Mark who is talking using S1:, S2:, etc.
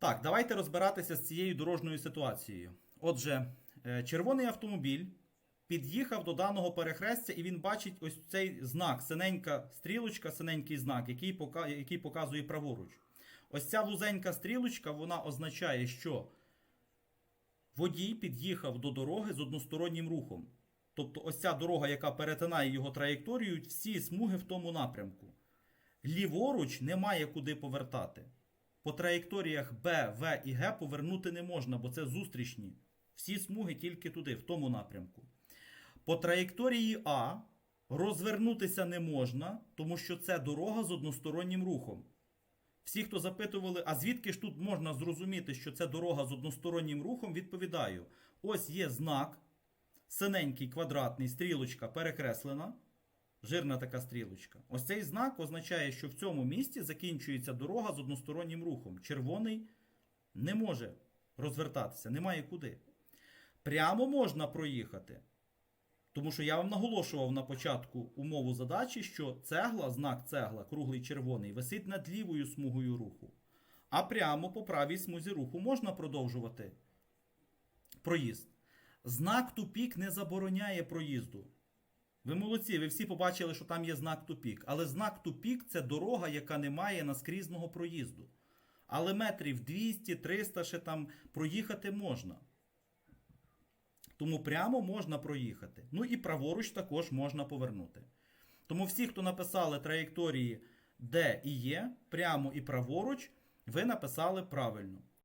S1: Так, давайте розбиратися з цією дорожньою ситуацією. Отже, е, червоний автомобіль під'їхав до даного перехрестя, і він бачить ось цей знак, синенька стрілочка, синенький знак, який, пока, який показує праворуч. Ось ця вузенька стрілочка, вона означає, що водій під'їхав до дороги з одностороннім рухом. Тобто, ось ця дорога, яка перетинає його траєкторію, всі смуги в тому напрямку. Ліворуч немає куди повертати. По траєкторіях Б, В і Г повернути не можна, бо це зустрічні. Всі смуги тільки туди, в тому напрямку. По траєкторії А розвернутися не можна, тому що це дорога з одностороннім рухом. Всі, хто запитували, а звідки ж тут можна зрозуміти, що це дорога з одностороннім рухом, відповідаю: ось є знак, синенький квадратний, стрілочка перекреслена. Жирна така стрілочка. Ось цей знак означає, що в цьому місці закінчується дорога з одностороннім рухом. Червоний не може розвертатися, немає куди. Прямо можна проїхати. Тому що я вам наголошував на початку умову задачі, що цегла, знак цегла, круглий червоний, висить над лівою смугою руху. А прямо по правій смузі руху можна продовжувати проїзд. Знак тупік не забороняє проїзду. Ви молодці, ви всі побачили, що там є знак тупік. Але знак тупік це дорога, яка не має наскрізного проїзду. Але метрів 200-300 ще там проїхати можна. Тому прямо можна проїхати. Ну і праворуч також можна повернути. Тому всі, хто написали траєкторії Д і Є, прямо і праворуч, ви написали правильно.